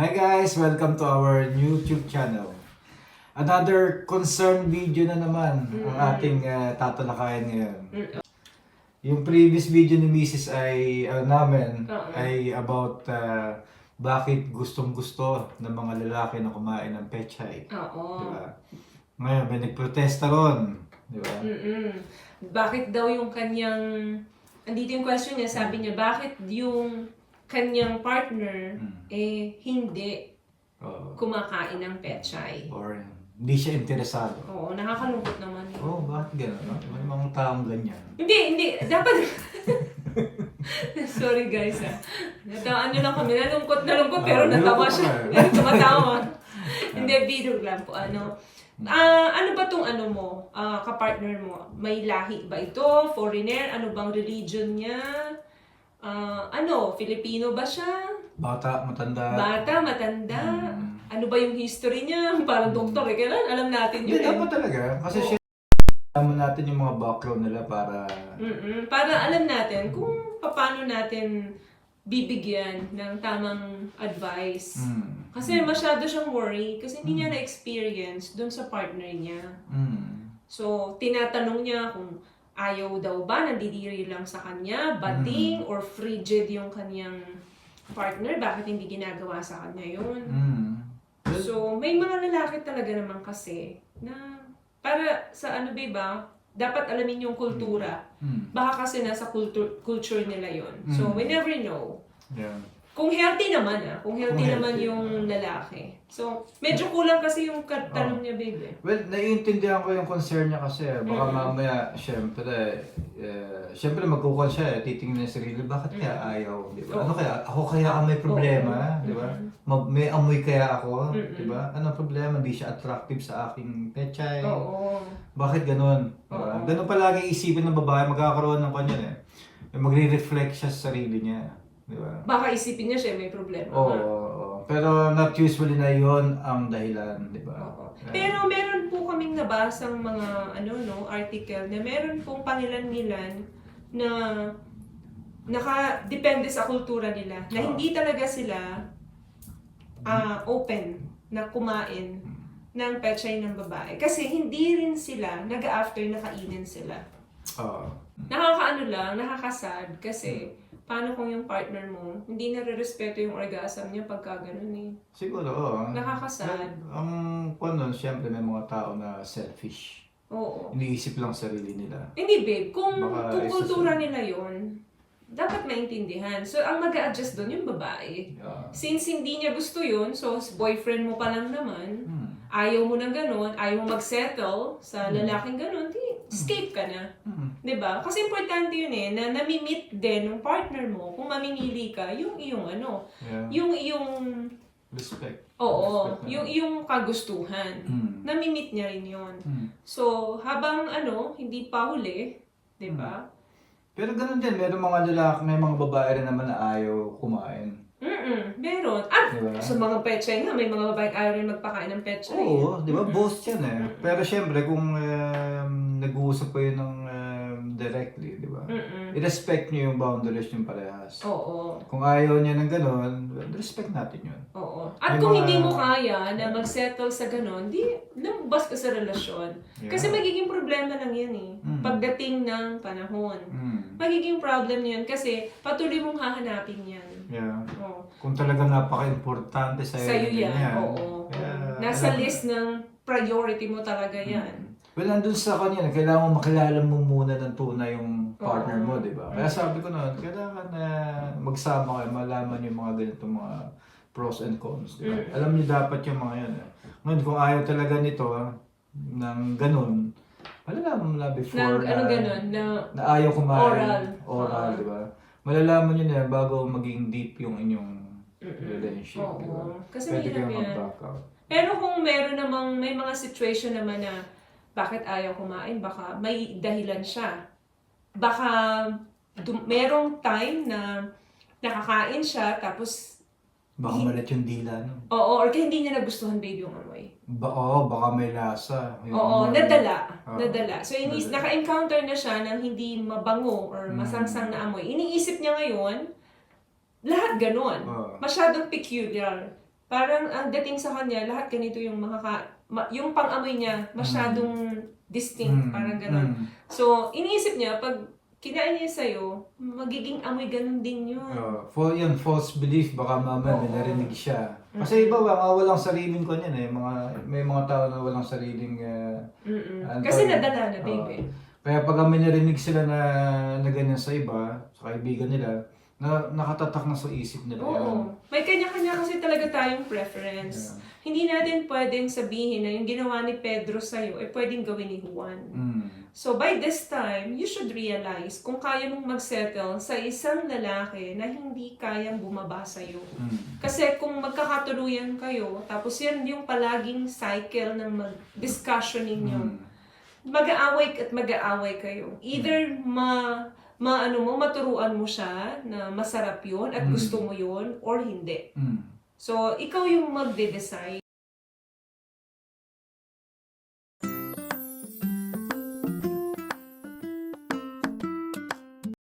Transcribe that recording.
Hi guys! Welcome to our YouTube channel. Another concern video na naman ang ating uh, tatalakayan ngayon. Yung previous video ni Mrs. ay uh, namin Oo. ay about uh, bakit gustong gusto ng mga lalaki na kumain ng pechay. Oo. Di ba? Ngayon, may nagprotesta ron. Di ba? Mm-mm. Bakit daw yung kanyang... Andito yung question niya, sabi niya, bakit yung kanyang partner Mm. eh hindi Oo. kumakain ng pechay? Or hindi siya interesado. Oo, nakakalungkot naman yun. Oh, bakit gano'n? no? May mga taong ganyan. Hindi, hindi. Dapat... Sorry guys ah. Natawa, ano lang kami, nalungkot, nalungkot, pero Ah, natawa nalungkot siya. ka. Pero tumatawa. Hindi, biro lang po. Ano, ah ano ba tong ano mo, ah, kapartner mo? May lahi ba ito? Foreigner? Ano bang religion niya? Ah, ano, Filipino ba siya? Bata, matanda. Bata, matanda? Mm. Ano ba yung history niya? Parang doktor eh. Kailan alam natin Hindi, yun eh. dapat talaga. Kasi siya, alam natin yung mga background nila para... Mm-mm. Para alam natin kung paano natin bibigyan ng tamang advice. Mm. Kasi masyado siyang worry kasi hindi niya na-experience dun sa partner niya. Mm. So, tinatanong niya kung ayaw daw ba, nandidiri lang sa kanya, bating or frigid yung kanyang partner, bakit hindi ginagawa sa kanya yun? Mm. So, may mga lalaki talaga naman kasi na para sa ano ba ba, dapat alamin yung kultura. Mm. Baka kasi nasa culture, culture nila yon So, Mm. we never know. Yeah. Kung healthy naman ah, kung healthy Kung naman healthy. yung lalaki. So, medyo kulang kasi yung katanong niya, baby. Well, naiintindihan ko yung concern niya kasi baka Mm. mamaya, syempre, eh, syempre magkukon siya, eh, titingnan niya sa sarili, bakit kaya ayaw, di ba? Ano kaya, ako kaya ang may problema, di ba? Ma- may amoy kaya ako, Mm-mm. di ba? Ano problema, hindi siya attractive sa aking pechay. Oo. Bakit ganun? Diba? Oo. Ganun palagi isipin ng babae, magkakaroon ng kanya eh. Magre-reflect siya sa sarili niya. Di ba? Baka isipin niya siya may problema. Oo, nga. oo. Pero not usually na yon ang dahilan, di ba? Oo. Eh, Pero meron po kaming nabasang mga ano no article na meron pong pangilan-ngilan na naka-depende sa kultura nila na Oo. hindi talaga sila ah, open na kumain ng pechay ng babae. Kasi hindi rin sila nag-after na kainin sila. Oo. Nakakaano lang, nakakasad kasi paano kung yung partner mo hindi nare-respeto yung orgasm niya pagka ganun eh. siguro, oo. Nakakasad. Ang kung nun, syempre may mga tao na selfish. Oo. Iniisip lang sarili nila. Hindi babe, kung, Baka kung isa kultura sa- nila yon dapat maintindihan. So, ang mag adjust doon yung babae. Yeah. Since hindi niya gusto yun, so boyfriend mo pa lang naman, Hmm. ayaw mo ng ganun, ayaw mo mag-settle sa lalaking ganun, di, escape ka na. Hmm. 'Di ba? Kasi importante yun eh, na nami-meet din ng partner mo, kung mamimili ka, yung iyong ano, Yeah. yung iyong, Respect. oo, Respect yung iyong kagustuhan. Hmm. Nami-meet niya rin yun. Hmm. So, habang ano, hindi pa huli, 'di ba? Pero ganun din, meron mga lalaki, may mga babae rin naman na ayaw kumain. Mm meron. At Diba? sa mga pechay nga, may mga babae ayaw rin magpakain ng pechay. Oo, di ba? Both yan eh. Pero syempre, kung um, nag-uusap kayo ng directly, di ba? Mm-mm. I-respect nyo yung boundaries yung parehas. Oo. Kung ayaw niya ng ganun, respect natin yun. Oo. At May kung mga- hindi mo kaya na mag-settle sa ganon, di lumabas ka sa relasyon. Yeah. Kasi magiging problema lang yan eh. Mm. Pagdating ng panahon. Mm. Magiging problem yan kasi patuloy mong hahanapin yan. Yeah. Oo. Kung talaga napaka-importante sa'yo, Sa'yo yan. ganyan, Oo. kaya- Nasa alam- list ng priority mo talaga yan. Well, nandun sa kanya, kailangan mo makilala mo muna ng tunay yung partner mo, di ba? Kaya sabi ko noon, kailangan na magsama kayo, malaman yung mga ganitong mga pros and cons, di ba? Mm. Alam niyo dapat yung mga yan. Eh. Ngayon, kung ayaw talaga nito, ah, ng ganun, malalaman mo na before Nang, ano ganon, na na ayaw kumain. Oral. Oral, di ba? Malalaman nyo na bago maging deep yung inyong relationship, di ba? Oo. Kasi Pwede mahirap kayong yan. mag-back out. Pero kung meron namang, may mga situation naman na bakit ayaw kumain, baka may dahilan siya. Baka dum- merong time na nakakain siya, tapos, Baka malit yung dila, no? oo, or kaya hindi niya nagustuhan babe yung amoy. Ba oo, baka may lasa. Yung Oo, amoy. nadala. Oo. Nadala. So, inis, Nadala. naka-encounter na siya ng hindi mabango or Mm. masangsang na amoy. Iniisip niya ngayon, lahat ganon. Oo. Masyadong peculiar. Parang ang dating sa kanya, lahat ganito yung makaka... ma- yung pang-amoy niya, masyadong distinct, Mm, parang gano'n. mm. So, iniisip niya, pag kinain niya sa'yo, magiging amoy ganun din yun. Oh, for yun, false belief, baka may Oo. narinig siya. Kasi iba ba, mga walang sariling ko niyan eh. Mga, may mga tao na walang sariling... Ano Kasi tawag? nadala na, baby. Oo. Kaya pag may narinig sila na, na ganyan sa iba, sa kaibigan nila, na nakatatak na sa isip nila. Oo. May kanya-kanya kasi talaga tayong preference. Yeah. Hindi natin pwedeng sabihin na yung ginawa ni Pedro sa'yo ay pwedeng gawin ni Juan. Mm. So by this time, you should realize kung kaya mong magsettle sa isang lalaki na hindi kayang bumaba sa'yo. Mm. Kasi kung magkakatuluyan kayo, tapos yan yung palaging cycle ng mag-discussion ninyo, Mm. mag-aaway at mag-aaway kayo. Either ma maano mo maturuan mo siya na masarap 'yon at Mm. gusto mo 'yon or hindi. Mm. So ikaw yung magde-decide.